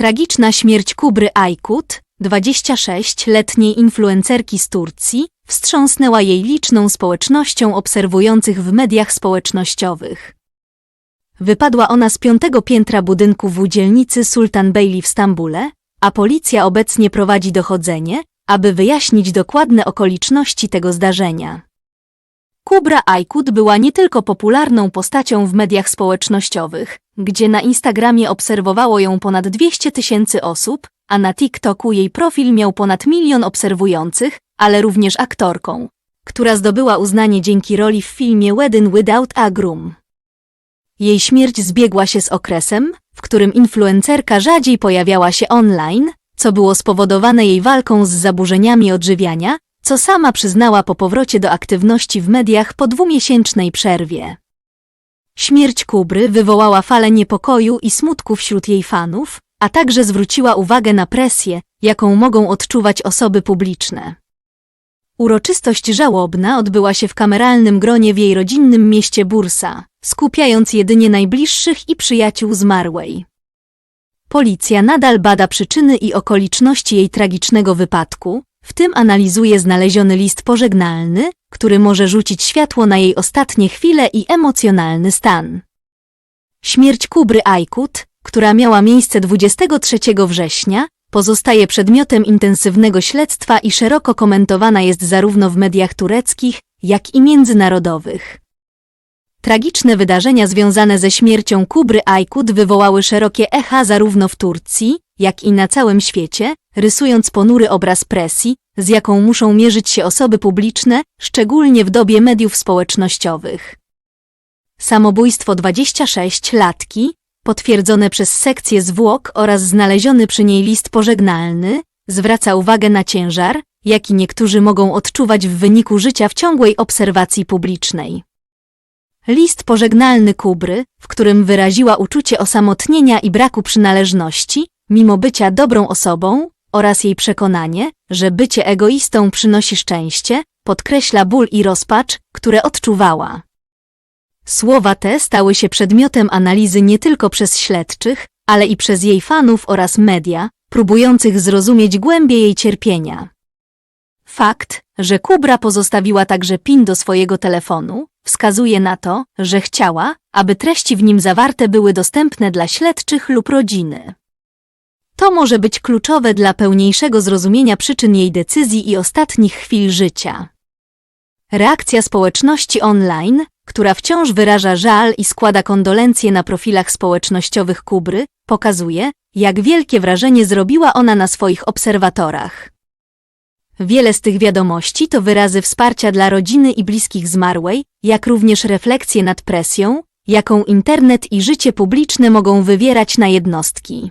Tragiczna śmierć Kubry Aykut, 26-letniej influencerki z Turcji, wstrząsnęła jej liczną społecznością obserwujących w mediach społecznościowych. Wypadła ona z piątego piętra budynku w dzielnicy Sultan Beyli w Stambule, a policja obecnie prowadzi dochodzenie, aby wyjaśnić dokładne okoliczności tego zdarzenia. Kubra Aykut była nie tylko popularną postacią w mediach społecznościowych, gdzie na Instagramie obserwowało ją ponad 200 tysięcy osób, a na TikToku jej profil miał ponad milion obserwujących, ale również aktorką, która zdobyła uznanie dzięki roli w filmie Wedding Without a Groom. Jej śmierć zbiegła się z okresem, w którym influencerka rzadziej pojawiała się online, co było spowodowane jej walką z zaburzeniami odżywiania, co sama przyznała po powrocie do aktywności w mediach po dwumiesięcznej przerwie. Śmierć Kubry wywołała falę niepokoju i smutku wśród jej fanów, a także zwróciła uwagę na presję, jaką mogą odczuwać osoby publiczne. Uroczystość żałobna odbyła się w kameralnym gronie w jej rodzinnym mieście Bursa, skupiając jedynie najbliższych i przyjaciół zmarłej. Policja nadal bada przyczyny i okoliczności jej tragicznego wypadku, w tym analizuje znaleziony list pożegnalny, który może rzucić światło na jej ostatnie chwile i emocjonalny stan. Śmierć Kubry Aykut, która miała miejsce 23 września, pozostaje przedmiotem intensywnego śledztwa i szeroko komentowana jest zarówno w mediach tureckich, jak i międzynarodowych. Tragiczne wydarzenia związane ze śmiercią Kubry Aykut wywołały szerokie echa zarówno w Turcji, jak i na całym świecie, rysując ponury obraz presji, z jaką muszą mierzyć się osoby publiczne, szczególnie w dobie mediów społecznościowych. Samobójstwo 26-latki, potwierdzone przez sekcję zwłok oraz znaleziony przy niej list pożegnalny, zwraca uwagę na ciężar, jaki niektórzy mogą odczuwać w wyniku życia w ciągłej obserwacji publicznej. List pożegnalny Kubry, w którym wyraziła uczucie osamotnienia i braku przynależności, mimo bycia dobrą osobą, oraz jej przekonanie, że bycie egoistą przynosi szczęście, podkreśla ból i rozpacz, które odczuwała. Słowa te stały się przedmiotem analizy nie tylko przez śledczych, ale i przez jej fanów oraz media, próbujących zrozumieć głębię jej cierpienia. Fakt, że Kubra pozostawiła także PIN do swojego telefonu, wskazuje na to, że chciała, aby treści w nim zawarte były dostępne dla śledczych lub rodziny. To może być kluczowe dla pełniejszego zrozumienia przyczyn jej decyzji i ostatnich chwil życia. Reakcja społeczności online, która wciąż wyraża żal i składa kondolencje na profilach społecznościowych Kubry, pokazuje, jak wielkie wrażenie zrobiła ona na swoich obserwatorach. Wiele z tych wiadomości to wyrazy wsparcia dla rodziny i bliskich zmarłej, jak również refleksje nad presją, jaką internet i życie publiczne mogą wywierać na jednostki.